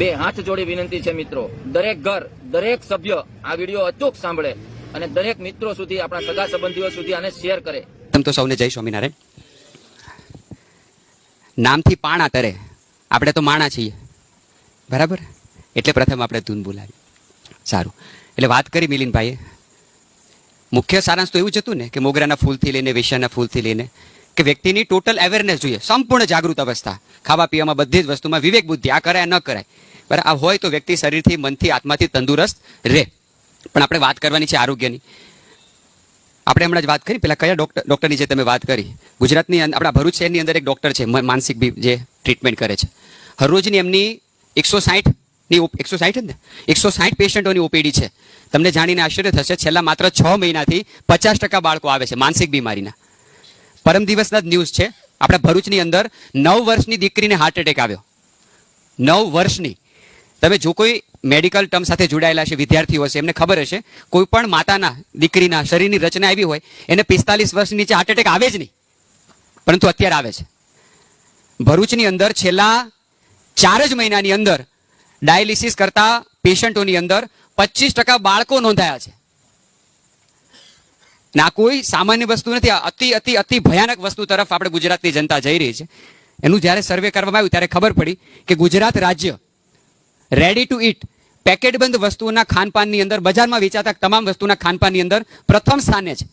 બે હાથ જોડી વિનંતી છે મિત્રો. દરેક ઘર, દરેક સભ્ય આ વીડિયો અચૂક સાંભળે અને દરેક મિત્રો સુધી, આપણા સગા સંબંધીઓ સુધી આને શેર કરે. તમ તો સૌને જય સ્વામિનારાયણ. નામથી પાણા તરે. આપણે તો માણા છીએ. બરાબર? એટલે પ્રથમ આપણે ધૂન બોલાવી. સારું. એટલે વાત કરી મિલિનભાઈએ. મુખ્ય સારાંશ તો એવું જ હતું ને કે મોગરાના ફૂલથી લઈને, વેશ્યાના ફૂલથી લઈને, કે વ્યક્તિની ટોટલ અવેરનેસ જોઈએ. સંપૂર્ણ જાગૃત અવસ્થા. ખાવા પીવામાં બધી જ વસ્તુમાં વિવેક બુદ્ધિ આ કરાય, ન કરાય. બરાબર? આ હોય તો વ્યક્તિ શરીરથી, મનથી, આત્માથી તંદુરસ્ત રહે. પણ આપણે વાત કરવાની છે આરોગ્યની. આપણે હમણાં જ વાત કરી, પેલા કયા ડોક્ટર, ડૉક્ટરની જે તમે વાત કરી. ગુજરાતની આપણા ભરૂચ શહેરની અંદર એક ડૉક્ટર છે માનસિક બી, જે ટ્રીટમેન્ટ કરે છે. હરરોજની એમની એકસો સાહીઠની એકસો સાહીઠ ને? એકસો સાહીઠ પેશન્ટોની ઓપીડી છે. તમને જાણીને આશ્ચર્ય થશે, છેલ્લા માત્ર છ મહિનાથી પચાસ ટકા બાળકો આવે છે, માનસિક બીમારીના. પરમ દિવસના જ ન્યૂઝ છે, આપણા ભરૂચની અંદર નવ વર્ષની દીકરીને હાર્ટ એટેક આવ્યો. નવ વર્ષની. તમે જો કોઈ મેડિકલ ટર્મ સાથે જોડાયેલા છે, વિદ્યાર્થીઓ હશે એમને ખબર હશે, કોઈ પણ માતાના, દીકરીના શરીરની રચના આવી હોય, એને પિસ્તાલીસ વર્ષ નીચે હાર્ટ એટેક આવે જ નહીં. પરંતુ અત્યારે આવે છે. ભરૂચની અંદર છેલ્લા ચાર જ મહિનાની અંદર ડાયાલિસિસ કરતા પેશન્ટોની અંદર પચીસ ટકા બાળકો નોંધાયા છે. ના, કોઈ સામાન્ય વસ્તુ નથી. અતિ અતિ અતિ ભયાનક વસ્તુ તરફ આપણે ગુજરાતની જનતા જઈ રહી છે. એનું જ્યારે સર્વે કરવામાં આવ્યું ત્યારે ખબર પડી કે ગુજરાત રાજ્ય રેડી ટુ ઇટ પેકેટબંધ વસ્તુઓના ખાનપાનની અંદર, બજારમાં વેચાતા તમામ વસ્તુના ખાનપાનની અંદર પ્રથમ સ્થાને છે.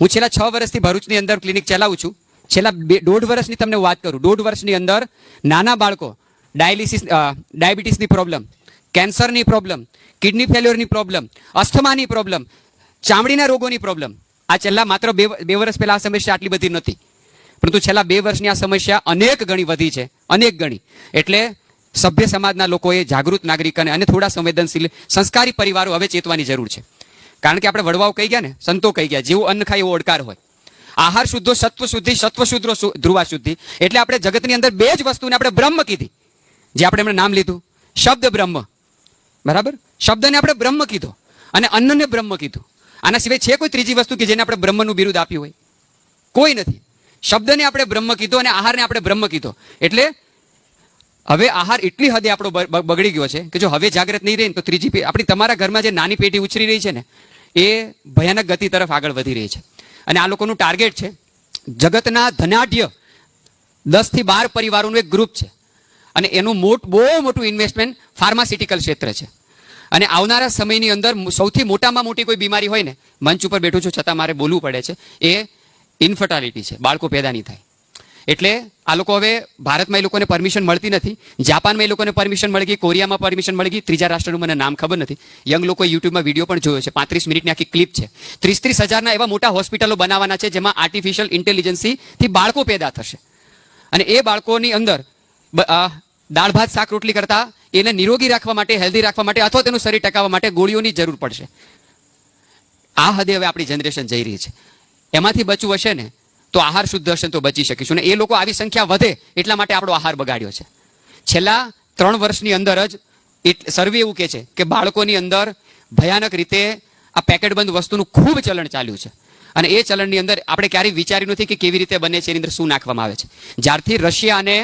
હું છેલ્લા છ વર્ષથી ભરૂચની અંદર ક્લિનિક ચલાવું છું. છેલ્લા બે, દોઢ વર્ષની તમને વાત કરું. દોઢ વર્ષની અંદર નાના બાળકો ડાયાલિસિસ ડાયાબિટીસની પ્રોબ્લેમ, કેન્સરની પ્રોબ્લેમ, કિડની ફેલ્યોરની પ્રોબ્લેમ, અસ્થમાની પ્રોબ્લેમ, ચામડીના રોગોની પ્રોબ્લેમ. આ છેલ્લા માત્ર બે બે વર્ષ પહેલાં આ સમસ્યા આટલી બધી નથી પરંતુ છેલ્લા બે વર્ષની આ સમસ્યા અનેક ગણી વધી છે. અનેક ગણી. એટલે સભ્ય સમાજના લોકોએ જાગૃત નાગરિક અને થોડા સંવેદનશીલ સંસ્કારી પરિવારો હવે ચેતવાની જરૂર છે. કારણ કે આપણે વડવાઓ કહી ગયા ને, સંતો કહી ગયા, જેવું અન્ન ખાય એવો ઓડકાર હોય. આહાર શુદ્ધો, સત્વ શુદ્ધિ, સત્વ શુદ્ધો ધ્રુવા શુદ્ધિ. એટલે આપણે જગતની અંદર બે જ વસ્તુને આપણે બ્રહ્મ કીધી. જે આપણે એમણે નામ લીધું, શબ્દ બ્રહ્મ. બરાબર? શબ્દને આપણે બ્રહ્મ કીધો અને અન્નને બ્રહ્મ કીધું. આના સિવાય છે કોઈ ત્રીજી વસ્તુ કે જેને આપણે બ્રહ્મનું બિરુદ આપ્યું હોય? કોઈ નથી. શબ્દને આપણે બ્રહ્મ કીધો અને આહારને આપણે બ્રહ્મ કીધો. એટલે હવે આહાર એટલી હદે આપણો બગડી ગયો છે કે જો હવે જાગૃત નહીં રહે તો ત્રીજી આપણી તમારા ઘરમાં જે નાની પેઢી ઉછરી રહી છે ને, એ ભયાનક ગતિ તરફ આગળ વધી રહી છે. અને આ લોકોનું ટાર્ગેટ છે, જગતના ધનાઢ્ય દસથી બાર પરિવારોનું એક ગ્રુપ છે. અને એનું મોટ, બહુ મોટું ઇન્વેસ્ટમેન્ટ ફાર્માસ્યુટિકલ ક્ષેત્ર છે. અને આવનારા સમયની અંદર સૌથી મોટામાં મોટી કોઈ બીમારી હોય ને, મંચ ઉપર બેઠું છું છતાં મારે બોલવું પડે છે, એ ઇન્ફર્ટાલિટી છે, બાળકો પેદા નહીં થાય. એટલે આ લોકો હવે ભારતમાં એ લોકોને પરમિશન મળતી નથી, જાપાનમાં એ લોકોને પરમિશન મળી ગઈ, કોરિયામાં પરમિશન મળી ગઈ, ત્રીજા રાષ્ટ્રનું મને નામ ખબર નથી. યંગ લોકો યુટ્યુબમાં વીડિયો પણ જોયો છે, પાંત્રીસ મિનિટની આખી ક્લિપ છે. ત્રીસ ત્રીસ હજારના એવા મોટા હોસ્પિટલો બનાવવાના છે, જેમાં આર્ટિફિશિયલ ઇન્ટેલિજન્સીથી બાળકો પેદા થશે. અને એ બાળકોની અંદર દાળ, ભાત, શાક, રોટલી કરતા એને નિરોગી રાખવા માટે હેલ્ધી રાખવા માટે અથવા તેનું શરીર ટકાવવા માટે ગોળીઓની જરૂર પડશે. આ હદે હવે આપણી જનરેશન જઈ રહી છે. એમાંથી બચવું હશે ને? તો આહાર શુદ્ધ હશે તો બચી શકીશું. ને એ લોકો આવી સંખ્યા વધે એટલા માટે આપણો આહાર બગાડ્યો છે. છેલ્લા ત્રણ વર્ષની અંદર જ સર્વે એવું કહે છે કે બાળકોની અંદર ભયાનક રીતે આ પેકેટબંધ વસ્તુનું ખૂબ ચલણ ચાલ્યું છે. અને એ ચલણની અંદર આપણે ક્યારેય વિચાર્યું નથી કે કેવી રીતે બને છે એની અંદર શું નાખવામાં આવે છે. જ્યારથી રશિયા અને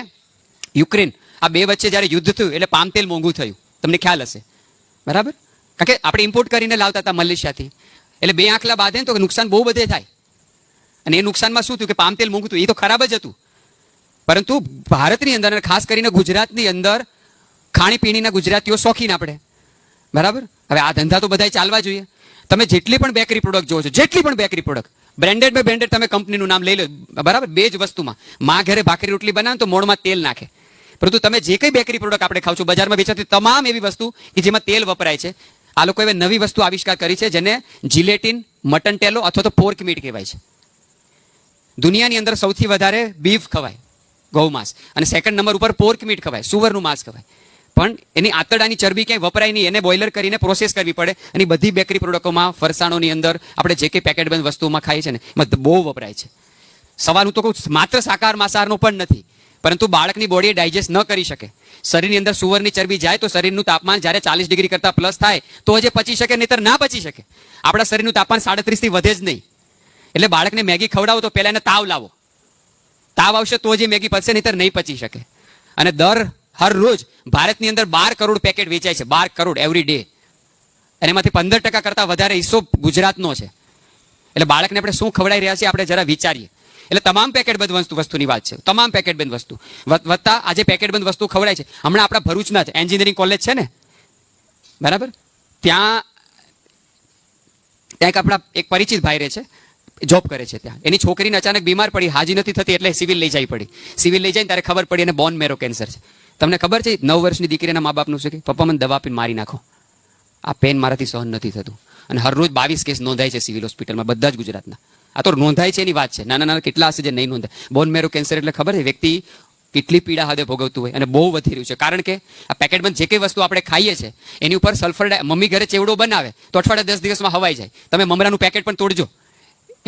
યુક્રેન આ બે વચ્ચે જ્યારે યુદ્ધ થયું એટલે પામ તેલ મોંઘું થયું. તમને ખ્યાલ હશે. બરાબર? કારણ કે આપણે ઇમ્પોર્ટ કરીને લાવતા હતા મલેશિયાથી. એટલે બે આંખલા બાંધે તો નુકસાન બહુ બધે થાય. અને એ નુકસાનમાં શું થયું કે પામ તેલ મોંઘું હતું એ તો ખરાબ જ હતું. પરંતુ ભારતની અંદર અને ખાસ કરીને ગુજરાતની અંદર ખાણીપીણીના ગુજરાતીઓ શોખીન આપણે. બરાબર? હવે આ ધંધા તો બધાય ચાલવા જોઈએ. તમે જેટલી પણ બેકરી પ્રોડક્ટ જોવો છો, જેટલી પણ બેકરી પ્રોડક્ટ બ્રેન્ડેડ મેં બ્રેન્ડેડ તમે કંપનીનું નામ લઈ લો, બરાબર? બે જ વસ્તુમાં. માં ઘરે ભાખરી રોટલી બનાવે તો મોણમાં તેલ નાખે. પરંતુ તમે જે કંઈ બેકરી પ્રોડક્ટ આપણે ખાવ છો, બજારમાં વેચાતી તમામ એવી વસ્તુ કે જેમાં તેલ વપરાય છે. આ લોકો હવે નવી વસ્તુ આવિષ્કાર કરી છે, જેને જિલેટિન મટન ટેલો અથવા તો પોર્ક મીટ કહેવાય છે. દુનિયાની અંદર સૌથી વધારે બીફ ખવાય, ગૌ માંસ. અને સેકન્ડ નંબર ઉપર પોર્ક મીટ ખવાય સુવરનું માંસ ખવાય. પણ એની આંતરડાની ચરબી ક્યાંય વપરાય નહીં, એને બોઇલર કરીને પ્રોસેસ કરવી પડે. અને બધી બેકરી પ્રોડક્ટોમાં ફરસાણોની અંદર આપણે જે કંઈ પેકેટબંધ વસ્તુઓમાં ખાઈએ છે ને એમાં બહુ વપરાય છે. સવાલ હું તો કહું, માત્ર સાકાર માંસાહારનો પણ નથી, પરંતુ બાળકની બોડી ડાયજેસ્ટ ન કરી શકે. શરીરની અંદર સુવરની ચરબી જાય તો શરીરનું તાપમાન જ્યારે ચાલીસ ડિગ્રી કરતાં પ્લસ થાય, તો હજે પચી શકે, નહીતર ના પચી શકે. આપણા શરીરનું તાપમાન સાડત્રીસથી વધે જ નહીં. એટલે બાળકને મેગી ખવડાવો તો પહેલા એને તાવ લાવો. તાવ આવશે તો જે મેગી પચશે, નહીતર નહીં પચી શકે. અને દર, હર રોજ ભારતની અંદર બાર કરોડ પેકેટ વેચાય છે, બાર કરોડ એવરી ડે અને એમાંથી પંદર ટકા કરતા વધારે હિસ્સો ગુજરાતનો છે. એટલે બાળકને આપણે શું ખવડાવી રહ્યા છીએ, આપણે જરા વિચારીએ. એટલે તમામ પેકેટબંધ વસ્તુ વસ્તુની વાત છે, તમામ પેકેટબંધ વસ્તુ. વધતા આજે પેકેટબંધ વસ્તુ ખવડાય છે, હમણાં આપણા ભરૂચના જ, એન્જિનિયરિંગ કોલેજ છે ને? બરાબર? ત્યાં ત્યાં એક આપણા એક પરિચિત ભાઈ રહે છે જોબ કરે છે ત્યાં. એની છોકરીને અચાનક બીમાર પડી, હાજી નથી થતી એટલે સિવિલ લઈ જવી પડી. સિવિલ લઈ જાય ત્યારે ખબર પડી અને બોન મેરો કેન્સર છે. તમને ખબર છે, નવ વર્ષની દીકરીના મા બાપનું છે કે? પપ્પા, મને દવા આપીને મારી નાખો. આ પેન મારાથી સહન નથી થતું. અને હરરોજ બાવીસ કેસ નોંધાય છે સિવિલ હોસ્પિટલમાં, બધા જ ગુજરાતના. આ તો નોંધાય છે એની વાત છે. નાના નાના કેટલા હશે જે નહીં નોંધાય. બોન મેરો કેન્સર એટલે ખબર છે, વ્યક્તિ કેટલી પીડા હદે ભોગવતું હોય. અને બહુ વધી રહ્યું છે. કારણ કે આ પેકેટમાં જે કંઈ વસ્તુ આપણે ખાઈએ છીએ એની ઉપર સલ્ફર મમ્મી ઘરે ચેવડો બનાવે, તો અઠવાડિયા દસ દિવસમાં હવાઈ જાય. તમે મમરાનું પેકેટ પણ તોડજો.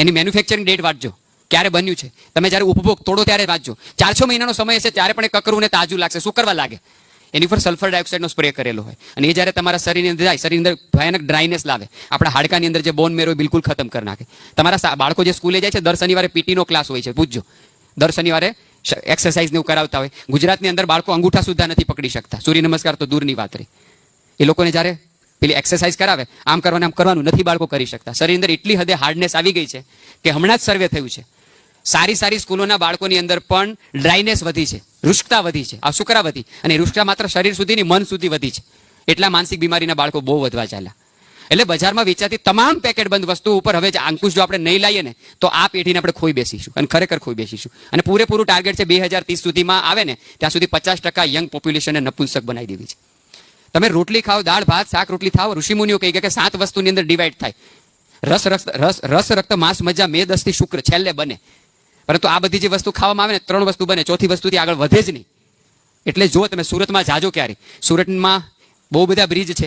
એની મેન્યુફેક્ચરિંગ ડેટ વાંચજો. ક્યારે બન્યું છે? તમે જ્યારે ઉપભોગ તોડો ત્યારે વાંચજો. ચાર છ મહિનાનો સમય હશે ત્યારે પણ એ કકરું ને તાજું લાગશે. શું કરવા લાગે? એની ઉપર સલ્ફર ડાયોક્સાઇડનો સ્પ્રે કરેલો હોય. અને એ જ્યારે તમારા શરીરની અંદર જાય, શરીરની અંદર ભયાનક ડ્રાયનેસ લાવે. આપણા હાડકાની અંદર જે બોન મેરો બિલકુલ ખતમ કરી નાખે. તમારા બાળકો જે સ્કૂલે જાય છે, દર શનિવારે પીટીનો ક્લાસ હોય છે. પૂછજો. દર શનિવારે એક્સરસાઇઝ એવું કરાવતા હોય. ગુજરાતની અંદર બાળકો અંગૂઠા સુધા નથી પકડી શકતા. સૂર્ય નમસ્કાર તો દૂરની વાત રહી. એ લોકોને જ્યારે પેલી એક્સરસાઇઝ કરાવે, આમ કરવાનું આમ કરવાનું, નથી બાળકો કરી શકતા. શરીર અંદર એટલી હદે હાર્ડનેસ આવી ગઈ છે કે હમણાં જ સર્વે થયું છે. સારી સારી સ્કૂલોના બાળકોની અંદર પણ ડ્રાયનેસ વધી છે રુષ્કતા વધી છે. આ શુકરા વધી? અને એ માત્ર શરીર સુધીની મન સુધી વધી છે. એટલા માનસિક બીમારીના બાળકો બહુ વધવા ચાલ્યા. એટલે બજારમાં વેચાતી તમામ પેકેટ બંધ વસ્તુ ઉપર હવે અંકુશ જો આપણે નહીં લાવીએ ને, તો આ પેઢીને આપણે ખોઈ બેસીશું અને ખરેખર ખોઈ બેસીશું. અને પૂરેપૂરું ટાર્ગેટ છે બે હજાર ત્રીસ સુધીમાં આવે ને, ત્યાં સુધી પચાસ ટકા યંગ પોપ્યુલેશનને નપુંસક બનાવી દેવી છે. તમે રોટલી ખાઓ, દાળ, ભાત, શાક, રોટલી ખાઓ ઋષિમુનિઓ કહી ગયા કે સાત વસ્તુની અંદર ડિવાઈડ થાય. રસ રક્ત રસ રસ, રક્ત, માંસ મજા મેદ, અસ્થિ, શુક્ર છેલ્લે બને. પરંતુ આ બધી જે વસ્તુ ખાવામાં આવે ને, ત્રણ વસ્તુ બને. ચોથી વસ્તુથી આગળ વધે જ નહીં. એટલે જો તમે સુરતમાં જાજો ક્યારે. સુરતમાં બહુ બધા બ્રિજ છે.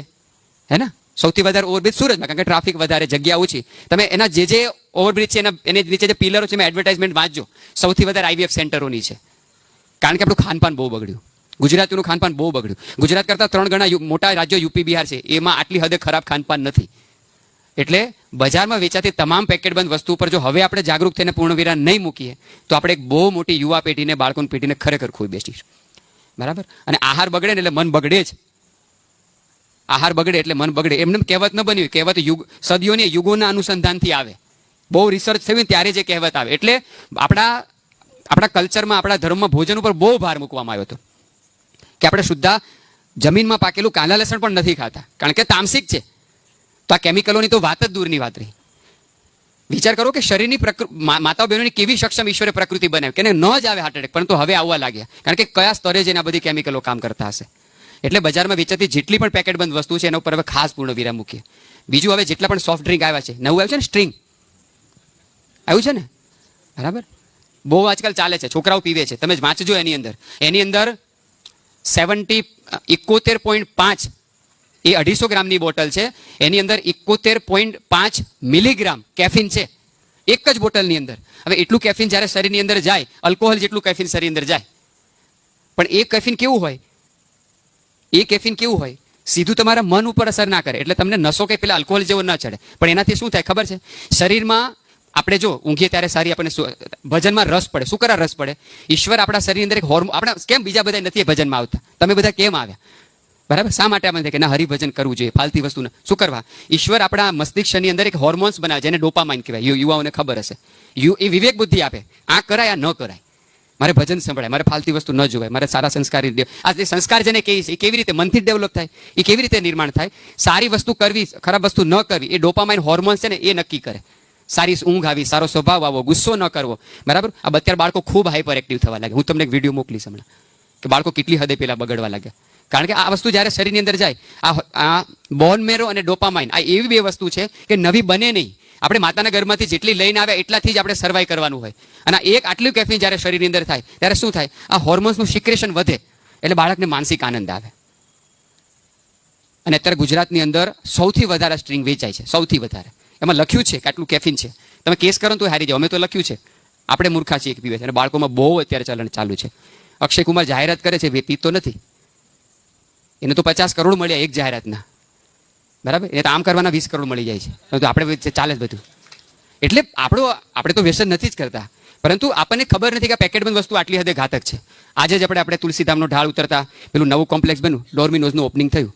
હે ને? સૌથી વધારે ઓવરબ્રિજ સુરતમાં, કારણ કે ટ્રાફિક વધારે, જગ્યા ઓછી. તમે એના જે જે ઓવરબ્રિજ છે, એના, એની નીચે જે પિલરો છે એમાં એડવર્ટાઇઝમેન્ટ વાંચજો. સૌથી વધારે આઈવીએફ સેન્ટરોની છે. કારણ કે આપણું ખાનપાન બહુ બગડ્યું. ગુજરાતીનું ખાનપાન બહુ બગડ્યું. ગુજરાત કરતાં ત્રણ ગણા મોટા રાજ્યો યુપી, બિહાર છે. એમાં આટલી હદે ખરાબ ખાનપાન નથી. એટલે બજારમાં વેચાતી તમામ પેકેટ બંધ વસ્તુ પર જો હવે આપણે જાગૃત થઈને પૂર્ણ વિરામ નહીં મૂકીએ, તો આપણે એક બહુ મોટી યુવા પેઢીને, બાળકોની પેઢીને ખરેખર ખોઈ બેસીશું. બરાબર? અને આહાર બગડે ને એટલે મન બગડે જ. આહાર બગડે એટલે મન બગડે. એમને એમ કહેવત ન બન્યું કહેવત યુગ, સદીઓની યુગોના અનુસંધાનથી આવે. બહુ રિસર્ચ થયું ત્યારે જે કહેવત આવે. એટલે આપણા આપણા કલ્ચરમાં આપણા ધર્મમાં ભોજન ઉપર બહુ ભાર મૂકવામાં આવ્યો હતો. કે આપણે શુદ્ધા જમીનમાં પાકેલું કાંદા લસણ પણ નથી ખાતા. કારણ કે તામસિક છે. તો આ કેમિકલોની તો વાત જ દૂરની વાત રહી. વિચાર કરો કે શરીરની માતા બહેનોની કેવી સક્ષમ ઈશ્વરે પ્રકૃતિ બનાવી કે ન જ આવે હાર્ટ એટેક પરંતુ હવે આવવા લાગ્યા. કારણ કે કયા સ્તરે જઈને આ બધી કેમિકલો કામ કરતા હશે? એટલે બજારમાં વેચાતી જેટલી પણ પેકેટ બંધ વસ્તુ છે, એના ઉપર હવે ખાસ પૂર્ણ વિરામ મૂકીએ. બીજું હવે જેટલા પણ સોફ્ટ ડ્રિંક આવ્યા છે, નવું આવ્યું છે ને સ્ટ્રિંગ આવ્યું છે ને? બરાબર? બહુ આજકાલ ચાલે છે, છોકરાઓ પીવે છે. તમે વાંચજો એની અંદર. એની અંદર સેવન્ટી ઇકોતેર પોઈન્ટ પાંચ એ અઢીસો ગ્રામની બોટલ છે. એની અંદર ઇકોતેર પોઈન્ટ પાંચ મિલીગ્રામ કેફિન છે. એક જ બોટલની અંદર. હવે એટલું કેફીન જ્યારે શરીરની અંદર જાય, અલ્કોહોલ જેટલું કેફીન શરીર અંદર જાય. પણ એ કેફિન કેવું હોય? એ કેફીન કેવું હોય? સીધું તમારા મન ઉપર અસર ના કરે. એટલે તમને નશો કે પેલા અલ્કોહોલ જેવો ન ચડે. પણ એનાથી શું થાય ખબર છે? શરીરમાં આપણે જો ઊંઘીએ ત્યારે સારી આપણને ભજનમાં રસ પડે. શું કરા રસ પડે? ઈશ્વર આપણા શરીરની અંદર એક હોર્મોન આપણા કેમ બીજા બધા નથી ભજનમાં આવતા? તમે બધા કેમ આવ્યા? બરાબર? શા માટે આપણે કે ના, હરિભજન કરવું જોઈએ, ફાલતી વસ્તુ શું કરવા? ઈશ્વર આપણા મસ્તિષ્કની અંદર એક હોર્મોન્સ બનાવે જેને ડોપામાઇન કહેવાય. યુવાઓને ખબર હશે. યુ એ વિવેક બુદ્ધિ આપે. આ કરાય, આ ન કરાય. મારે ભજન સંભળાય, મારે ફાલતી વસ્તુ ન જોવાય, મારે સારા સંસ્કાર આ જે સંસ્કાર જેને કહે છે એ કેવી રીતે મનથી ડેવલપ થાય? એ કેવી રીતે નિર્માણ થાય? સારી વસ્તુ કરવી, ખરાબ વસ્તુ ન કરવી, એ ડોપામાઇન હોર્મોન્સ છે ને એ નક્કી કરે. સારી ઊંઘ આવી, સારો સ્વભાવ આવો ગુસ્સો ન કરવો. બરાબર? આ અત્યારે બાળકો ખૂબ હાઈપર એક્ટિવ થવા લાગે હું તમને એક વીડિયો મોકલીશ હમણાં, કે બાળકો કેટલી હદે પેલા બગડવા લાગ્યા. કારણ કે આ વસ્તુ જ્યારે શરીરની અંદર જાય, આ આ બોન મેરો અને ડોપામાઇન આ એવી બે વસ્તુ છે કે નવી બને નહીં. આપણે માતાના ઘરમાંથી જેટલી લઈને આવ્યા એટલાથી જ આપણે સર્વાઈવ કરવાનું હોય. અને એક આટલું કેફીન જ્યારે શરીરની અંદર થાય, ત્યારે શું થાય? આ હોર્મોન્સનું સિક્રેશન વધે, એટલે બાળકને માનસિક આનંદ આવે. અને અત્યારે ગુજરાતની અંદર સૌથી વધારે સ્ટ્રિંગ વેચાય છે, સૌથી વધારે. એમાં લખ્યું છે કે આટલું કેફીન છે. તમે કેસ કરો તો હારી જાઓ. અમે તો લખ્યું છે. આપણે મૂર્ખા છીએ પીવે છે અને બાળકોમાં બહુ અત્યારે ચલણ ચાલુ છે. અક્ષય કુમાર જાહેરાત કરે છે એ પીતો નથી. એને તો પચાસ કરોડ મળ્યા એક જાહેરાતના. બરાબર? એને તો આમ કરવાના વીસ કરોડ મળી જાય છે. તો આપણે ચાલે જ બધું. એટલે આપણો, આપણે તો વ્યસન નથી જ કરતા. પરંતુ આપણને ખબર નથી કે પેકેટબંધ વસ્તુ આટલી હદે ઘાતક છે. આજે જ આપણે આપણે તુલસીધામનો ઢાળ ઉતરતા, પેલું નવું કોમ્પ્લેક્સ બન્યું, ડોર્મિનોઝનું ઓપનિંગ થયું.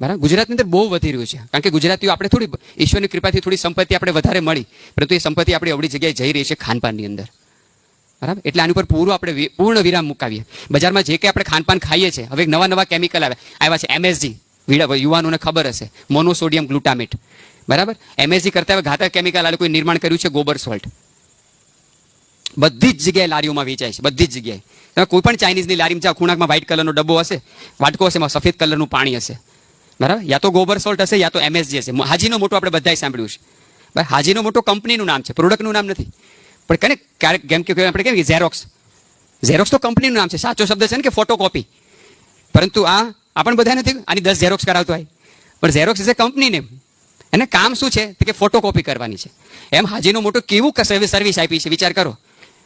બરાબર? ગુજરાતની અંદર બહુ વધી રહ્યું છે. કારણ કે ગુજરાતીઓ આપણે થોડી ઈશ્વરની કૃપાથી થોડી સંપત્તિ આપણે વધારે મળી, પરંતુ એ સંપત્તિ આપણી અવળી જગ્યાએ જઈ રહી છે ખાનપાનની અંદર. બરાબર? એટલે આની ઉપર પૂરું આપણે પૂર્ણ વિરામ મુકાવીએ. બજારમાં જે કંઈ આપણે ખાનપાન ખાઈએ છીએ, હવે નવા નવા કેમિકલ આવે. આવ્યા છે એમએસજી યુવાનોને ખબર હશે. મોનોસોડિયમ ગ્લુટામેટ બરાબર? એમએસજી કરતા હવે ઘાતક કેમિકલ આ લોકોએ નિર્માણ કર્યું છે? ગોબર સોલ્ટ બધી જ જગ્યાએ લારીઓમાં વેચાય છે, બધી જ જગ્યાએ. તમે કોઈ પણ ચાઇનીઝની લારીમાં જાઓ ખૂણાકમાં વ્હાઇટ કલરનો ડબ્બો હશે, વાટકો હશે, એમાં સફેદ કલરનું પાણી હશે. બરાબર? યા તો ગોબર સોલ્ટ હશે, યા તો એમએસજી હશે. હાજીનો મોટો આપણે બધાએ સાંભળ્યું છે. ભાઈ, હાજીનો મોટો કંપનીનું નામ છે. પ્રોડક્ટનું નામ નથી. પણ કને ક્યારેક કેમ કે આપણે કેમ કે ઝેરોક્સ ઝેરોક્સ તો કંપનીનું નામ છે. સાચો શબ્દ છે ને કે ફોટોકોપી પરંતુ આ આપણ બધા નથી આની દસ ઝેરોક્સ કરાવતો હોય. પણ Xerox is a company name એને કામ શું છે? કે ફોટોકોપી કરવાની છે. એમ હાજીનો મોટો કેવું સર્વિસ આપી છે? વિચાર કરો.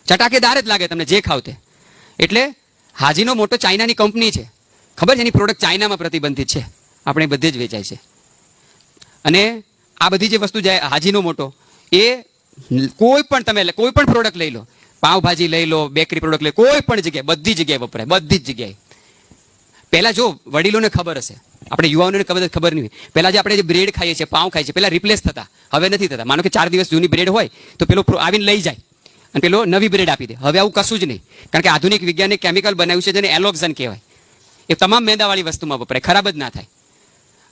ચટાકેદાર જ લાગે તમને જે ખાવ તે. એટલે હાજીનો મોટો ચાઇનાની કંપની છે. ખબર છે? એની પ્રોડક્ટ ચાઇનામાં પ્રતિબંધિત છે. આપણે બધે જ વેચાય છે. અને આ બધી જે વસ્તુ જાય, હાજીનો મોટો, એ કોઈ પણ તમે કોઈ પણ પ્રોડક્ટ લઈ લો, પાવભાજી લઈ લો બેકરી પ્રોડક્ટ લઈ કોઈ પણ જગ્યાએ, બધી જગ્યાએ વપરાય, બધી જ જગ્યાએ. પહેલાં જો વડીલોને ખબર હશે, આપણે યુવાનોને ખબર ખબર નહીં. પહેલા જે આપણે જે બ્રેડ ખાઈએ છીએ પાઉં ખાઈએ છીએ, પહેલાં રિપ્લેસ થતા, હવે નથી થતા. માનો કે ચાર દિવસ જૂની બ્રેડ હોય, તો પેલો આવીને લઈ જાય અને પેલો નવી બ્રેડ આપી દે. હવે આવું કશું જ નહીં. કારણ કે આધુનિક વિજ્ઞાને કેમિકલ બનાવ્યું છે જેને એલોક્ઝન કહેવાય. એ તમામ મેંદાવાળી વસ્તુમાં વપરાય, ખરાબ જ ના થાય.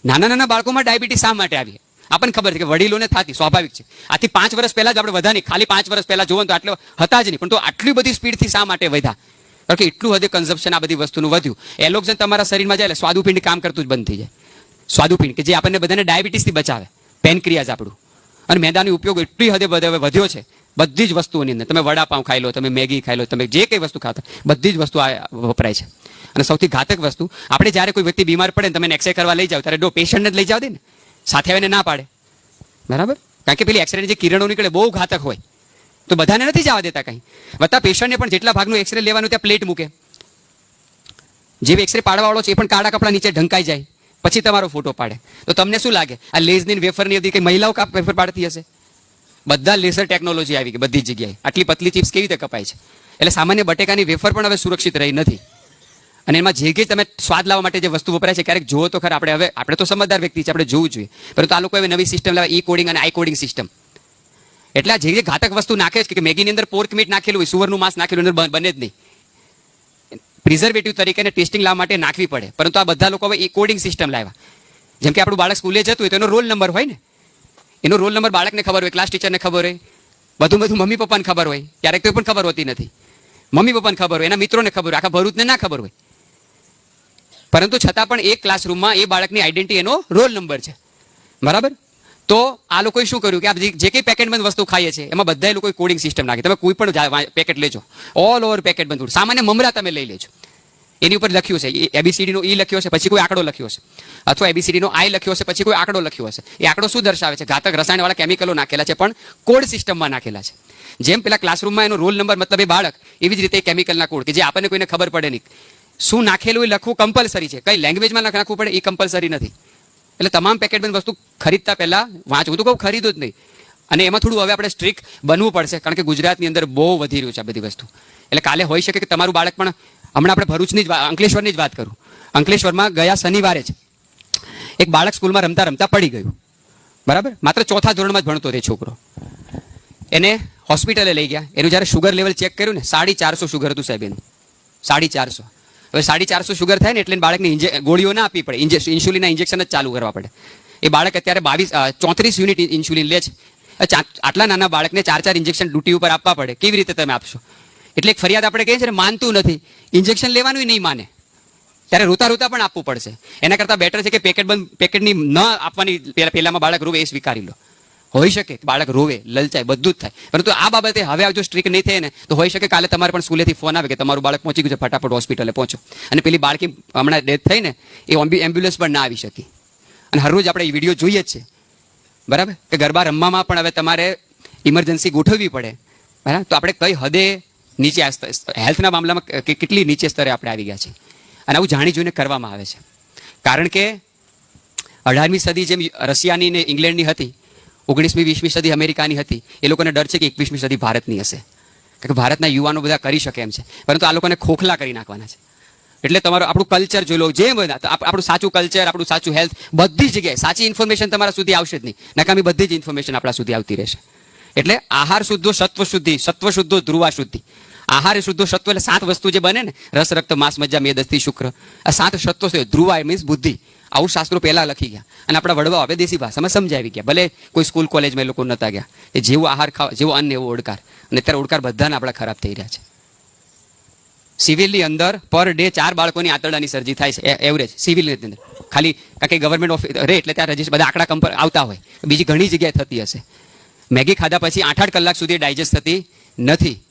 નાના નાના બાળકોમાં ડાયાબિટીસ શા માટે આવી? આપણને ખબર છે કે વડીલોને થતી સ્વાભાવિક છે. આથી પાંચ વર્ષ પહેલા જ આપણે વધા નહીં, ખાલી પાંચ વર્ષ પહેલા જોવો તો આટલો હતા જ નહીં, પણ તો આટલી બધી સ્પીડથી શા માટે વધ્યા? કારણ કે એટલું હદે કન્ઝપ્શન આ બધી વસ્તુનું વધ્યું. એલોક્ઝન તમારા શરીરમાં જાય એટલે સ્વાદુપિંડ કામ કરતું જ બંધ થઈ જાય. સ્વાદુપિંડ, કે જે આપણને બધાને ડાયાબિટીસથી બચાવે, પેનક્રિયાઝ આપણું. અને મેદાનો ઉપયોગ એટલી હદે વધ્યો છે, બધી જ વસ્તુઓની અંદર. તમે વડાપાઉં ખાઈ લો, તમે મેગી ખાઈ લો, તમે જે કંઈ વસ્તુ ખાતા બધી જ વસ્તુ વપરાય છે. અને સૌથી ઘાતક વસ્તુ, આપણે જ્યારે કોઈ વ્યક્તિ બીમાર પડે તમે એક્સરે કરવા લઈ જાઓ, ત્યારે ડો પેશન્ટને જ લઈ જાવ દે ને, સાથે આવીને ના પાડે. બરાબર? કારણ કે પેલી એક્સરેની જે કિરણો નીકળે બહુ ઘાતક હોય. તો બધાને નથી જવા દેતા કંઈ. વત્તા પેશન્ટને પણ જેટલા ભાગનું એક્સરે લેવાનું ત્યાં પ્લેટ મૂકે. જે એક્સરે પાડવાવાળો છે એ પણ કાળા કપડા નીચે ઢંકાઈ જાય. પછી તમારો ફોટો પાડે. તો તમને શું લાગે? આ લેઝની વેફરની હતી કે મહિલાઓ કાપ વેફર પાડતી હશે? બધા લેસર ટેકનોલોજી આવી ગઈ બધી જગ્યાએ. આટલી પતલી ચિપ્સ કેવી રીતે કપાય છે? એટલે સામાન્ય બટેકાની વેફર પણ હવે સુરક્ષિત રહી નથી. અને એમાં જે કંઈ તમે સ્વાદ લાવવા માટે જે વસ્તુ વપરાય છે, ક્યારેક જુઓ તો ખરા, આપણે હવે, આપણે તો સમજદાર વ્યક્તિ છે આપણે જોવું જોઈએ. પરંતુ આ લોકો હવે નવી સિસ્ટમ લાવે ઈ કોડિંગ અને આઈ કોડિંગ સિસ્ટમ એટલે જે જે ઘાતક વસ્તુ નાખે છે, કે મેગીની અંદર પોર્ક મીટ નાખેલું હોય સુવરનું માંસ નાખેલું અંદર બને જ નહીં. પ્રિઝર્વેટિવ તરીકે ટેસ્ટિંગ લાવવા માટે નાખવી પડે. પરંતુ આ બધા લોકો હવે ઈ કોડિંગ સિસ્ટમ લાવ્યા. જેમ કે આપણું બાળક સ્કૂલે જતું હોય તો એનો રોલ નંબર હોય ને. એનો રોલ નંબર બાળકને ખબર હોય ક્લાસ ટીચરને ખબર હોય. બધું બધું મમ્મી પપ્પાને ખબર હોય. ક્યારેક તો પણ ખબર હોતી નથી. મમ્મી પપ્પાને ખબર હોય, એના મિત્રોને ખબર હોય, આખા ભરૂચને ના ખબર હોય. પરંતુ છતાં પણ એક ક્લાસરૂમમાં એ બાળકની આઈડેન્ટિટી એનો રોલ નંબર છે. બરાબર? તો આ લોકોએ શું કર્યું કે આ જે- કંઈ પેકેટ બંધ વસ્તુ ખાઈએ છે એમાં બધા લોકોએ કોડિંગ સિસ્ટમ નાખી. તમે કોઈ પણ પેકેટ લેજો. ઓલ ઓવર પેકેટ બંધ સામાન્ય મમરા તમે લઈ લેજો. એની ઉપર લખ્યું છે એબીસીડીનો ઈ લખ્યો છે પછી કોઈ આંકડો લખ્યો છે અથવા એબીસીડીનો આઈ લખ્યો છે પછી કોઈ આંકડો લખ્યો હશે. એ આંકડો શું દર્શાવે છે? ઘાતક રસાયણવાળા કેમિકલો નાખેલા છે, પણ કોડ સિસ્ટમમાં નાખેલા છે. જેમ પેલા ક્લાસરૂમમાં એનો રોલ નંબર મતલબ એ બાળક એવી જ રીતે કેમિકલના કોડ કે જે આપણને કોઈને ખબર પડે નહીં. શું નાખેલું એ લખવું કમ્પલસરી છે. કઈ લેંગ્વેજમાં નાખવું પડે એ કમ્પલસરી નથી. એટલે તમામ પેકેટ બંધ વસ્તુ ખરીદતા પહેલાં વાંચવું. તો કહું ખરીદું જ નહીં. અને એમાં થોડું હવે આપણે સ્ટ્રિક બનવું પડશે, કારણ કે ગુજરાતની અંદર બહુ વધી રહ્યું છે આ બધી વસ્તુ. એટલે કાલે હોઈ શકે કે તમારું બાળક પણ, હમણાં આપણે ભરૂચની જ અંકલેશ્વરની જ વાત કરું. અંકલેશ્વરમાં ગયા શનિવારે જ એક બાળક સ્કૂલમાં રમતા રમતા પડી ગયું. બરાબર? માત્ર ચોથા ધોરણમાં જ ભણતો તે છોકરો. એને હોસ્પિટલે લઈ ગયા. એનું જ્યારે શુગર લેવલ ચેક કર્યું ને, સાડી ચારસો શુગર હતું સાહેબ એનું. સાડી ચારસો. હવે સાડી ચારસો શુગર થાય ને એટલે બાળકને ઇન્જે ગોળીઓ ના આપવી પડે. ઇન્સ્યુલિનના ઇન્જેક્શન જ ચાલુ કરવા પડે. એ બાળક અત્યારે બાવીસ ચોત્રીસ યુનિટ ઇન્સ્યુલિન લે છે. આટલા નાના બાળકને ચાર ચાર ઇન્જેક્શન ડ્યુટી ઉપર આપવા પડે. કેવી રીતે તમે આપશો? એટલે એક ફરિયાદ આપણે કહીએ છીએ માનતું નથી. ઇન્જેક્શન લેવાનું નહીં માને. ત્યારે રોતા રોતા પણ આપવું પડશે. એના કરતાં બેટર છે કે પેકેટ બંધ પેકેટની ન આપવાની પહેલામાં બાળક રોવે એ સ્વીકારી લો. હોઈ શકે બાળક રોવે, લલચાય, બધું જ થાય. પરંતુ આ બાબતે હવે જો સ્ટ્રીક નહીં થાય ને, તો હોઈ શકે કાલે તમારે પણ સ્કૂલેથી ફોન આવે કે તમારું બાળક પહોંચી ગયું છે, ફટાફટ હોસ્પિટલે પહોંચો. અને પેલી બાળકી હમણાં ડેથ થઈ ને, એ એમ્બ્યુલન્સ પણ ના આવી શકી. અને હરરોજ આપણે એ વીડિયો જોઈએ જ છે. બરાબર? કે ગરબા રમવામાં પણ હવે તમારે ઇમરજન્સી ગોઠવવી પડે. બરાબર? તો આપણે કઈ હદે નીચે હેલ્થના મામલામાં કેટલી નીચે સ્તરે આપણે આવી ગયા છે. અને આવું જાણી જોઈને કરવામાં આવે છે. કારણ કે અઢારમી સદી જેમ રશિયાની ને ઇંગ્લેન્ડની હતી ઓગણીસમી, વીસમી સદી અમેરિકાની હતી. એ લોકોને ડર છે કે એકવીસમી સદી ભારતની હશે. કે ભારતના યુવાનો બધા કરી શકે એમ છે. પરંતુ આ લોકોને ખોખલા કરી નાખવાના છે. એટલે તમારું આપણું કલ્ચર જોઈ લો. જે બધા આપણું સાચું કલ્ચર આપણું સાચું હેલ્થ બધી જગ્યાએ સાચી ઇન્ફોર્મેશન તમારા સુધી આવશે જ નહીં. નકામી બધી જ ઇન્ફોર્મેશન આપણા સુધી આવતી રહેશે. એટલે આહાર શુદ્ધો, સત્વ શુદ્ધિ, સત્વ શુદ્ધો, ધ્રુવા શુદ્ધિ. આહાર શુદ્ધો સત્વ એટલે સાત વસ્તુ જે બને ને, રસ, રક્ત, માંસ, મજ્જા મેદ અસ્થિ શુક્ર. આ સાત સત્વો છે. ધ્રુવા મીન્સ બુદ્ધિ. આવું શાસ્ત્રો પહેલાં લખી ગયા. અને આપણા વડવાઓ હવે દેશી ભાષામાં સમજાવી ગયા. ભલે કોઈ સ્કૂલ કોલેજમાં એ લોકો નતા ગયા. એ જેવું આહાર ખાવા, જેવો અન્ન, એવો ઓડકાર. અને અત્યારે ઓડકાર બધાને આપણા ખરાબ થઈ રહ્યા છે. સિવિલની અંદર પર ડે ચાર બાળકોની આંતરડાની સર્જી થાય છે. એવરેજ સિવિલની અંદર. ખાલી કારણ કે ગવર્મેન્ટ ઓફિસ રે એટલે ત્યાં રજિસ્ટર, બધા આંકડા કંપર આવતા હોય. બીજી ઘણી જગ્યાએ થતી હશે. મેગી ખાધા પછી આઠ આઠ કલાક સુધી ડાયજેસ્ટ થતી નથી.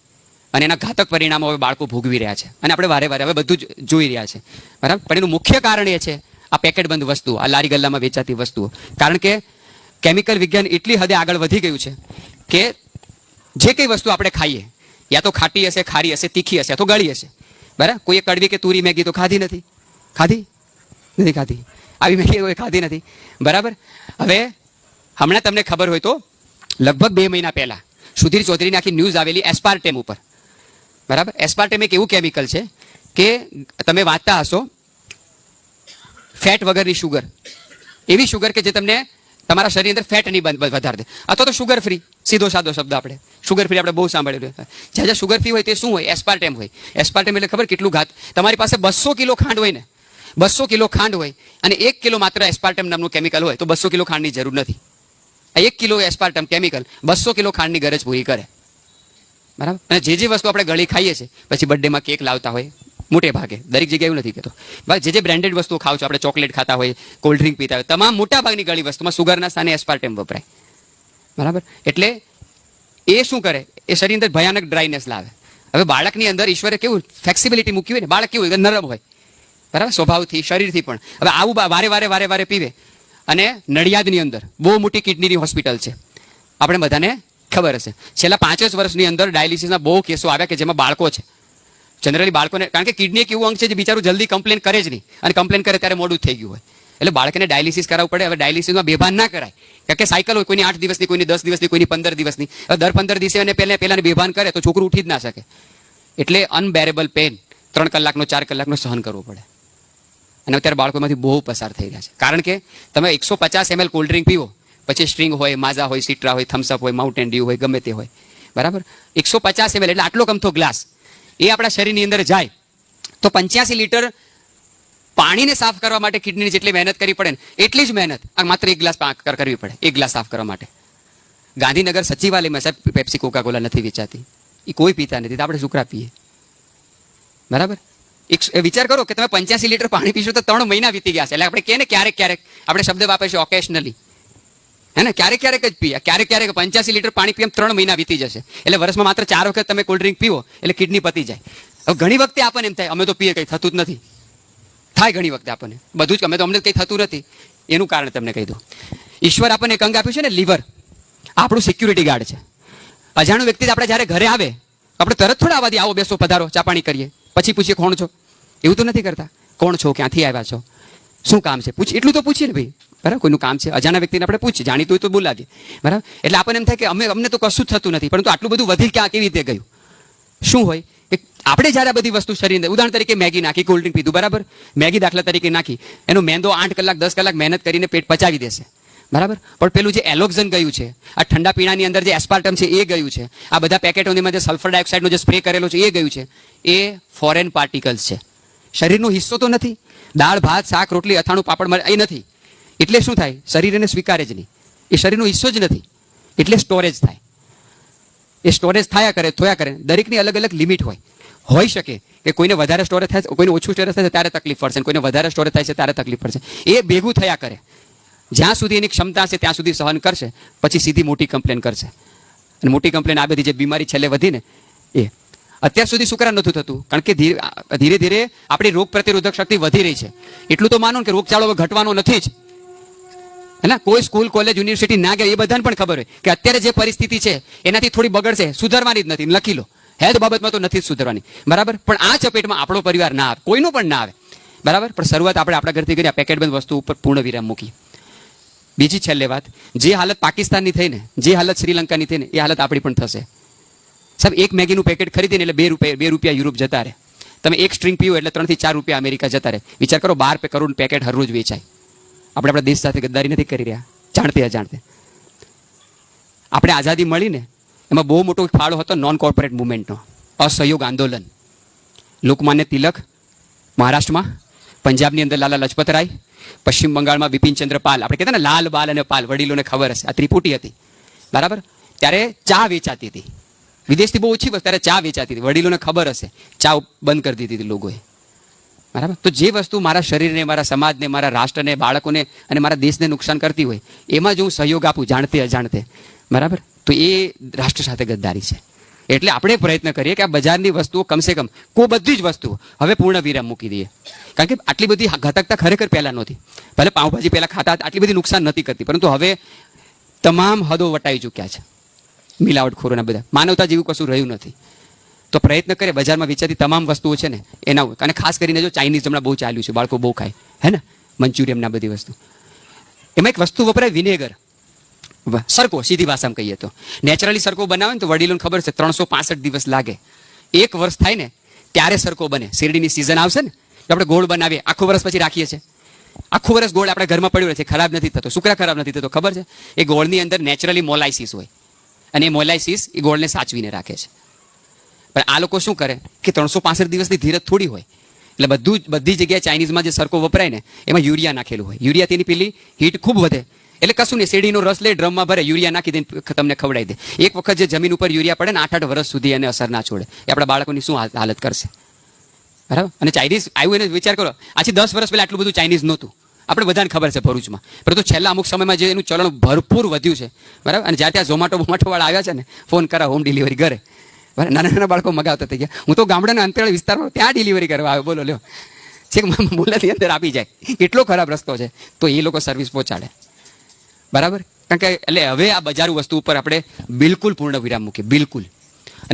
અને એના ઘાતક પરિણામો હવે બાળકો ભોગવી રહ્યા છે. અને આપણે વારે વારે હવે બધું જ જોઈ રહ્યા છે. બરાબર? પણ એનું મુખ્ય કારણ એ છે, આ પેકેટ બંધ વસ્તુ આ લારી ગલ્લામાં વેચાતી વસ્તુઓ. કારણ કે કેમિકલ વિજ્ઞાન એટલી હદે આગળ વધી ગયું છે કે જે કંઈ વસ્તુ આપણે ખાઈએ, યા તો ખાટી હશે, ખારી હશે, તીખી હશે અથવા ગળી હશે. બરાબર? કોઈએ કડવી કે તુરી મેગી તો ખાધી નથી. ખાધી? નથી ખાધી. આવી મેગી કોઈ ખાધી નથી. બરાબર? હવે હમણાં તમને ખબર હોય તો લગભગ બે મહિના પહેલાં સુધીર ચૌધરીની આખી ન્યૂઝ આવેલી એસ્પાર્ટેમ ઉપર. બરાબર? એસ્પાર્ટેમ એક એવું કેમિકલ છે કે તમે વાંચતા હશો ફેટ વગરની શુગર એવી શુગર કે જે તમને તમારા શરીરની અંદર ફેટ નહીં વધારે દે. અથવા તો શુગર ફ્રી સીધો સાદો શબ્દ આપણે. શુગર ફ્રી આપણે બહુ સાંભળ્યું છે. જ્યાં જ્યાં શુગર ફ્રી હોય તે શું હોય? એસ્પાર્ટેમ હોય. એસ્પાર્ટેમ એટલે ખબર કેટલું ઘાત? તમારી પાસે બસો કિલો ખાંડ હોય ને. બસો કિલો ખાંડ હોય અને એક કિલો માત્ર એસ્પાર્ટેમ નામનું કેમિકલ હોય, તો બસો કિલો ખાંડની જરૂર નથી. એક કિલો એસ્પાર્ટમ કેમિકલ બસો કિલો ખાંડની ગરજ પૂરી કરે. બરાબર? અને જે જે વસ્તુ આપણે ગળી ખાઈએ છીએ, પછી બર્થડેમાં કેક લાવતા હોય, મોટે ભાગે, દરેક જગ્યાએ એવું નથી કહેતો. બસ જે જે બ્રાન્ડેડ વસ્તુઓ ખાવ છો, આપણે ચોકલેટ ખાતા હોય કોલ્ડ ડ્રિંક પીતા હોય, તમામ મોટા ભાગની ગળી વસ્તુમાં સુગરના સ્થાને એસ્પાર્ટેમ વપરાય. બરાબર? એટલે એ શું કરે? એ શરીર અંદર ભયાનક ડ્રાયનેસ લાવે. હવે બાળકની અંદર ઈશ્વરે કેવું ફ્લેક્સિબિલિટી મૂકી હોય ને, બાળક કેવું નરમ હોય. બરાબર? સ્વભાવથી, શરીરથી પણ. હવે આવું વારે વારે વારે વારે પીવે. અને નડિયાદની અંદર બહુ મોટી કિડનીની હોસ્પિટલ છે. આપણે બધાને ખબર હશે. છેલ્લા પાંચ જ વર્ષની અંદર ડાયાલિસિસના બહુ કેસો આવ્યા કે જેમાં બાળકો છે. જનરલી બાળકોને, કારણ કે કિડની એક એવું અંગ છે જે બિચારું જલ્દી કમ્પ્લેન કરે જ નહીં. અને કમ્પ્લેન કરે ત્યારે મોડું થઈ ગયું હોય. એટલે બાળકને ડાયાલિસિસ કરાવવું પડે. હવે ડાયાલિસિસમાં બેભાન ના કરાય. કારણ કે સાયકલ હોય, કોઈની આઠ દિવસની, કોઈની દસ દિવસની, કોઈની પંદર દિવસની. હવે દર પંદર દિવસે અને પહેલાં પહેલાંને બેભાન કરે તો છોકરું ઉઠી જ ના શકે. એટલે અનબેરેબલ પેન ત્રણ કલાકનો, ચાર કલાકનો સહન કરવો પડે. અને અત્યારે બાળકોમાંથી બહુ પસાર થઈ રહ્યા છે. કારણ કે તમે એકસો પચાસ એમએલ કોલ્ડ ડ્રિંક પીવો. પછી સ્ટ્રિંગ હોય માઝા હોય સિટ્રા હોય થમ્સઅપ હોય માઉન્ટેન ડ્યુ હોય, ગમે તે હોય. બરાબર? એકસો પચાસ એમએલ એટલે આટલો કમથો ગ્લાસ એ આપણા શરીરની અંદર જાય. તો પંચ્યાસી લીટર પાણીને સાફ કરવા માટે કિડનીની જેટલી મહેનત કરવી પડે ને, એટલી જ મહેનત. આ માત્ર એક ગ્લાસ કરવી પડે, એક ગ્લાસ સાફ કરવા માટે. ગાંધીનગર સચિવાલયમાં સાહેબ પેપ્સી કોકા કોલા નથી વેચાતી. એ કોઈ પીતા નથી, તો આપણે સુકરા પીએ? બરાબર? એક વિચાર કરો કે તમે પંચ્યાસી લીટર પાણી પીશો તો ત્રણ મહિના વીતી ગયા છે. એટલે આપણે કહે ને ક્યારેક ક્યારેક, આપણે શબ્દ વાપરીશું ઓકેશનલી હે ને? ક્યારેક ક્યારેક જ પીએ. ક્યારેક ક્યારેક પંચ્યાસી લીટર પાણી પીએ ત્રણ મહિના વીતી જશે. એટલે વર્ષમાં માત્ર ચાર વખત તમે કોલ્ડ ડ્રિંક પીવો, એટલે કિડની પતી જાય. હવે ઘણી વખતે આપણને એમ થાય, અમે તો પીએ, કંઈ થતું જ નથી. થાય ઘણી વખતે આપણને. બધું જ અમે તો અમને કંઈ થતું નથી. એનું કારણ તમને કહી દઉં. ઈશ્વર આપણને એક અંગ આપ્યું છે ને લીવર આપણું સિક્યુરિટી ગાર્ડ છે. અજાણું વ્યક્તિ આપણે જ્યારે ઘરે આવે, આપણે તરત થોડા આવાથી આવો, બેસો, પધારો, ચા પાણી કરીએ. પછી પૂછીએ, કોણ છો? એવું તો નથી કરતા. કોણ છો? ક્યાંથી આવ્યા છો? શું કામ છે? પૂછ એટલું તો પૂછીએ ને ભાઈ. બરાબર? કોઈનું કામ છે? અજાણા વ્યક્તિને આપણે પૂછીએ. જાણીતું હોય તો બોલાવીએ. બરાબર? એટલે આપણને એમ થાય કે અમે અમને તો કશું જ થતું નથી, પરંતુ આટલું બધું વધી ક્યાં, કેવી રીતે ગયું? શું હોય? કે આપણે જ્યારે બધી વસ્તુ શરીર ઉદાહરણ તરીકે મેગી નાખી કોલ્ડ ડ્રિંક પીધું, બરાબર? મેગી દાખલા તરીકે નાખી. એનો મેંદો આઠ કલાક, દસ કલાક મહેનત કરીને પેટ પચાવી દેશે. બરાબર? પણ પેલું જે એલોક્ઝન ગયું છે, આ ઠંડા પીણાની અંદર જે એસ્પાર્ટમ છે, એ ગયું છે. આ બધા પેકેટોની અંદર સલ્ફર ડાયોક્સાઇડનો જે સ્પ્રે કરેલો છે, એ ગયું છે. એ ફોરેન પાર્ટિકલ્સ છે. શરીરનો હિસ્સો તો નથી. દાળ, ભાત, શાક, રોટલી, અથાણું, પાપડ મળે, એ નથી. એટલે શું થાય? શરીર એને સ્વીકારે જ નહીં. એ શરીરનો હિસ્સો જ નથી. એટલે સ્ટોરેજ થાય. એ સ્ટોરેજ થયા કરે થયા કરે. દરેકની અલગ અલગ લિમિટ હોય. હોઈ શકે કે કોઈને વધારે સ્ટોરેજ થાય કોઈને ઓછું સ્ટોરેજ થાય ત્યારે તકલીફ પડશે. કોઈને વધારે સ્ટોરેજ થાય છે, ત્યારે તકલીફ પડશે. એ ભેગું થયા કરે. જ્યાં સુધી એની ક્ષમતા છે ત્યાં સુધી સહન કરશે, પછી સીધી મોટી કમ્પ્લેન કરશે. અને મોટી કમ્પ્લેન આ બધી જે બીમારી છેલ્લે વધીને એ અત્યાર સુધી શું નથી થતું? કારણ કે ધીરે ધીરે આપણી રોગ પ્રતિરોધક શક્તિ વધી રહી છે. એટલું તો માનો ને કે રોગચાળો ઘટવાનો નથી જ. હે કોઈ સ્કૂલ, કોલેજ, યુનિવર્સિટી ના ગયા, એ બધાને પણ ખબર હોય કે અત્યારે જે પરિસ્થિતિ છે, એનાથી થોડી બગડશે, સુધારવાની જ નથી. લખી લો. હેલ્થ બાબતમાં તો નથી જ સુધારવાની. બરાબર? પણ આ ચપેટમાં આપણો પરિવાર ના આવે. કોઈનું પણ ના આવે. બરાબર? પણ શરૂઆત આપણે આપણા ઘરથી કરી, આ પેકેટ બંધ વસ્તુ ઉપર પૂર્ણ વિરામ મૂકી. બીજી છેલ્લે વાત. જે હાલત પાકિસ્તાનની થઈને, જે હાલત શ્રીલંકાની થઈને, એ હાલત આપણી પણ થશે. સાહેબ, એક મેગીનું પેકેટ ખરીદીને એટલે બે રૂપિયા બે રૂપિયા યુરોપ જતા રહે. તમે એક સ્ટ્રિંગ પીવો એટલે ત્રણથી ચાર રૂપિયા અમેરિકા જતા રહે. વિચાર કરો, બાર કરોડ પેકેટ હરરોજ વેચાય. આપણે આપણા દેશ સાથે ગદ્દારી નથી કરી રહ્યા. જાણતે અજાણતે. આપણે આઝાદી મળીને એમાં બહુ મોટો ફાળો હતો નોન કોર્પોરેટ મુવમેન્ટનો અસહયોગ આંદોલન. લોકમાન્ય તિલક મહારાષ્ટ્રમાં, પંજાબની અંદર લાલા લજપત રાય, પશ્ચિમ બંગાળમાં બિપિનચંદ્ર પાલ. આપણે કહેતા ને લાલ બાલ અને પાલ, વડીલોને ખબર હશે. આ ત્રિપુટી હતી. બરાબર? ત્યારે ચા વેચાતી હતી. વિદેશથી બહુ ઓછી ત્યારે ચા વેચાતી હતી. વડીલોને ખબર હશે. ચા બંધ કરી દીધી હતી લોકોએ. બરાબર? તો જે વસ્તુ મારા શરીરને, મારા સમાજને, મારા રાષ્ટ્રને, બાળકોને અને મારા દેશને નુકસાન કરતી હોય, એમાં જો હું સહયોગ આપું, જાણતે અજાણતે. બરાબર? તો એ રાષ્ટ્ર સાથે ગદ્દારી છે. એટલે આપણે પ્રયત્ન કરીએ કે આ બજારની વસ્તુઓ કમસે કમ કો બધી જ વસ્તુઓ, હવે પૂર્ણ વિરામ મૂકી દઈએ. કારણ કે આટલી બધી ઘટકતા ખરેખર પહેલાં નહોતી. ભલે પાઉંભાજી પહેલાં ખાતા આટલી બધી નુકસાન નથી કરતી. પરંતુ હવે તમામ હદો વટાઈ ચૂક્યા છે. મિલાવટખોરોના બધા. માનવતા જેવું કશું રહ્યું નથી. તો પ્રયત્ન કરે, બજારમાં વેચાતી તમામ વસ્તુઓ છે ને, એના. અને ખાસ કરીને જો ચાઇનીઝ હમણાં બહુ ચાલ્યું છે, બાળકો બહુ ખાય. હે ને? મંચુરિયમના બધી વસ્તુ. એમાં એક વસ્તુ વપરાય, વિનેગર. સરકો સીધી ભાષામાં કહીએ તો. નેચરલી સરકો બનાવે ને તો વડીલોને ખબર છે, ત્રણસો પાસઠ દિવસ લાગે. એક વર્ષ થાય ને, ત્યારે સરકો બને. શેરડીની સિઝન આવશે ને આપણે ગોળ બનાવીએ. આખું વર્ષ પછી રાખીએ છીએ. આખું વર્ષ ગોળ આપણે ઘરમાં પડ્યું રહે છે, ખરાબ નથી થતો. શુક્ર ખરાબ નથી થતો, ખબર છે? એ ગોળની અંદર નેચરલી મોલાઇસિસ હોય. અને એ મોલાઇસિસ એ ગોળને સાચવીને રાખે છે. પણ આ લોકો શું કરે કે ત્રણસો પાસઠ દિવસની ધીરજ થોડી હોય. એટલે બધું બધી જગ્યાએ ચાઇનીઝમાં જે સરકો વપરાય ને, એમાં યુરિયા નાખેલું હોય. યુરિયા તેની પેલી હીટ ખૂબ વધે. એટલે કશું નહીં, શેરડીનો રસ લે, ડ્રમમાં ભરે, યુરિયા નાખી દઈને તમને ખવડાવી દે. એક વખત જે જમીન ઉપર યુરિયા પડે ને, આઠ આઠ વર્ષ સુધી એને અસર ના છોડે. એ આપણા બાળકોની શું હાલ- હાલત કરશે? બરાબર? અને ચાઇનીઝ આવ્યું એને વિચાર કરો. આજે દસ વર્ષ પહેલાં આટલું બધું ચાઇનીઝ નહોતું. આપણે બધાને ખબર છે ભરૂચમાં. પરંતુ છેલ્લા અમુક સમયમાં જે એનું ચલણ ભરપૂર વધ્યું છે, બરાબર? અને જ્યાં ત્યાં ઝોમાટો બોમાટોવાળા આવ્યા છે ને, ફોન કરા હોમ ડિલિવરી ઘરે. બરાબર? નાના નાના બાળકો મગાવતા થઈ ગયા હું તો ગામડાના અંતરાળ વિસ્તારમાં ત્યાં ડિલિવરી કરવા આવ્યો. બોલો, લ્યો. છેક મુલાની અંદર આપી જાય. કેટલો ખરાબ રસ્તો છે, તો એ લોકો સર્વિસ પહોંચાડે. બરાબર? કારણ કે, એટલે હવે આ બજારું વસ્તુ ઉપર આપણે બિલકુલ પૂર્ણ વિરામ મૂકીએ. બિલકુલ.